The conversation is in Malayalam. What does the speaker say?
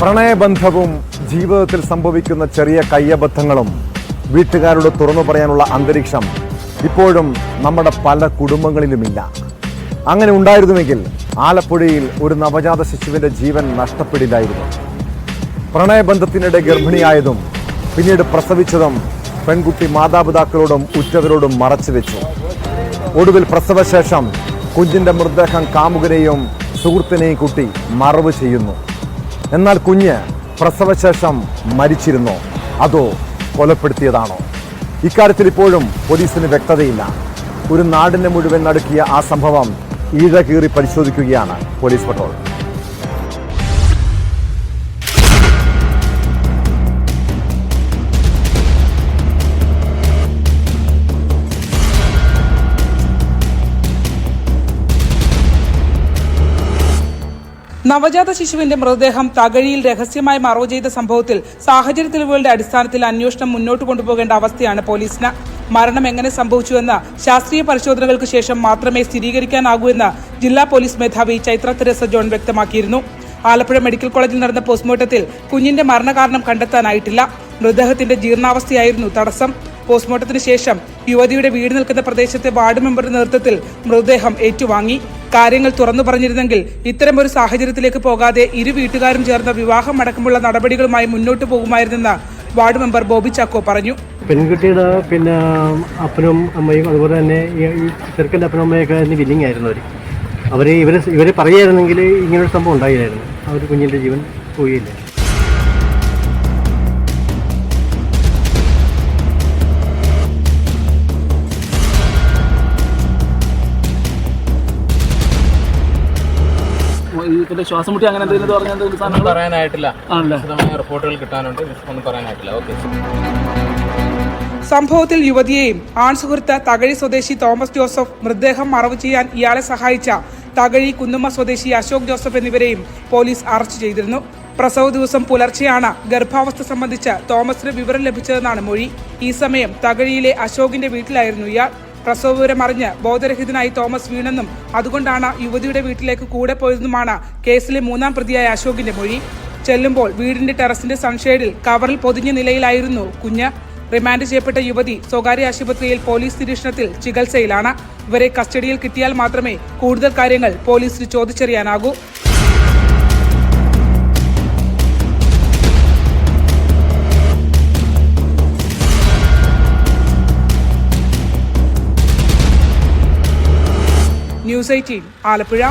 പ്രണയബന്ധവും ജീവിതത്തിൽ സംഭവിക്കുന്ന ചെറിയ കയ്യബദ്ധങ്ങളും വീട്ടുകാരോട് തുറന്നു പറയാനുള്ള അന്തരീക്ഷം ഇപ്പോഴും നമ്മുടെ പല കുടുംബങ്ങളിലുമില്ല. അങ്ങനെ ഉണ്ടായിരുന്നുവെങ്കിൽ ആലപ്പുഴയിൽ ഒരു നവജാത ശിശുവിന്റെ ജീവൻ നഷ്ടപ്പെടില്ലായിരുന്നു. പ്രണയബന്ധത്തിനിടെ ഗർഭിണിയായതും പിന്നീട് പ്രസവിച്ചതും പെൺകുട്ടി മാതാപിതാക്കളോടും ഉറ്റവരോടും മറച്ചു വെച്ചു. ഒടുവിൽ പ്രസവശേഷം കുഞ്ഞിന്റെ മൃതദേഹം കാമുകനെയും സുഹൃത്തിനെയും കുട്ടി മറവ് ചെയ്യുന്നു. എന്നാൽ കുഞ്ഞ് പ്രസവശേഷം മരിച്ചിരുന്നോ? അതോ കൊലപ്പെടുത്തിയതാണോ? ഇക്കാര്യത്തിൽ ഇപ്പോഴും പോലീസിന് വ്യക്തതയില്ല. ഒരു നാടിനെ മുഴുവൻ നടുക്കിയ ആ സംഭവം ഈഴ കീറി പരിശോധിക്കുകയാണ് പോലീസ് പട്രോൾ നവജാത ശിശുവിന്റെ മൃതദേഹം തകഴിയിൽ രഹസ്യമായി മറവ് ചെയ്ത സംഭവത്തിൽ സാഹചര്യ തെളിവുകളുടെ അടിസ്ഥാനത്തിൽ അന്വേഷണം മുന്നോട്ട് കൊണ്ടുപോകേണ്ട അവസ്ഥയാണ് പോലീസിന്. മരണം എങ്ങനെ സംഭവിച്ചുവെന്ന് ശാസ്ത്രീയ പരിശോധനകൾക്ക് ശേഷം മാത്രമേ സ്ഥിരീകരിക്കാനാകൂ എന്ന് ജില്ലാ പോലീസ് മേധാവി ചൈത്ര തെരേസ ജോൺ വ്യക്തമാക്കിയിരുന്നു. ആലപ്പുഴ മെഡിക്കൽ കോളേജിൽ നടന്ന പോസ്റ്റ്മോർട്ടത്തിൽ കുഞ്ഞിന്റെ മരണകാരണം കണ്ടെത്താനായിട്ടില്ല. മൃതദേഹത്തിന്റെ ജീർണാവസ്ഥയായിരുന്നു തടസ്സം. പോസ്റ്റ്മോർട്ടത്തിന് ശേഷം യുവതിയുടെ വീട് നിൽക്കുന്ന പ്രദേശത്തെ വാർഡ് മെമ്പറുടെ നേതൃത്വത്തിൽ മൃതദേഹം ഏറ്റുവാങ്ങി. കാര്യങ്ങൾ തുറന്നു പറഞ്ഞിരുന്നെങ്കിൽ ഇത്തരമൊരു സാഹചര്യത്തിലേക്ക് പോകാതെ ഇരു വീട്ടുകാരും ചേർന്ന വിവാഹം അടക്കമുള്ള നടപടികളുമായി മുന്നോട്ടു പോകുമായിരുന്നെന്ന് വാർഡ് മെമ്പർ ബോബി ചാക്കോ പറഞ്ഞു. പെൺകുട്ടിയുടെ പിന്നെ അപ്പനും അമ്മയും അതുപോലെ തന്നെ ഈ ചെറുക്കന്റെ അപ്പനും അമ്മയൊക്കെ വില്ലിങ് ആയിരുന്നു അവർ അവർ ഇവരെ ഇവരെ പറയായിരുന്നെങ്കിൽ ഇങ്ങനൊരു സംഭവം ഉണ്ടായില്ലായിരുന്നു. അവർ കുഞ്ഞിന്റെ ജീവൻ പോയില്ല. ഇതിന്റെ ശ്വാസം മുട്ടി അങ്ങനെ എന്തെങ്കിലും പറഞ്ഞ എന്തെങ്കിലും സാധനങ്ങൾ പറയാനായിട്ടില്ല. ആണല്ലോ? റിപ്പോർട്ടുകൾ കിട്ടാനുണ്ട്. ഒന്നും പറയാനായിട്ടില്ല. ഓക്കെ. സംഭവത്തിൽ യുവതിയെയും ആൺസുഹൃത്ത് തകഴി സ്വദേശി തോമസ് ജോസഫ് മൃതദേഹം മറവ് ചെയ്യാൻ ഇയാളെ സഹായിച്ച തകഴി കുന്നുമ്മ സ്വദേശി അശോക് ജോസഫ് എന്നിവരെയും പോലീസ് അറസ്റ്റ് ചെയ്തിരുന്നു. പ്രസവ ദിവസം പുലർച്ചെയാണ് ഗർഭാവസ്ഥ സംബന്ധിച്ച് തോമസിന് വിവരം ലഭിച്ചതെന്നാണ് മൊഴി. ഈ സമയം തകഴിയിലെ അശോകിന്റെ വീട്ടിലായിരുന്നു ഇയാൾ. പ്രസവ വിവരം അറിഞ്ഞ് ബോധരഹിതനായി തോമസ് വീണെന്നും അതുകൊണ്ടാണ് യുവതിയുടെ വീട്ടിലേക്ക് കൂടെ പോയതെന്നുമാണ് കേസിലെ മൂന്നാം പ്രതിയായ അശോകിന്റെ മൊഴി. ചെല്ലുമ്പോൾ വീടിന്റെ ടെറസിന്റെ സൺഷെയ്ഡിൽ കവറിൽ പൊതിഞ്ഞ നിലയിലായിരുന്നു കുഞ്ഞ്. റിമാൻഡ് ചെയ്യപ്പെട്ട യുവതി സ്വകാര്യ ആശുപത്രിയിൽ പോലീസ് നിരീക്ഷണത്തിൽ ചികിത്സയിലാണ്. ഇവരെ കസ്റ്റഡിയിൽ കിട്ടിയാൽ മാത്രമേ കൂടുതൽ കാര്യങ്ങൾ പോലീസിന് ചോദിച്ചറിയാനാകൂ. News eighteen Alappuzha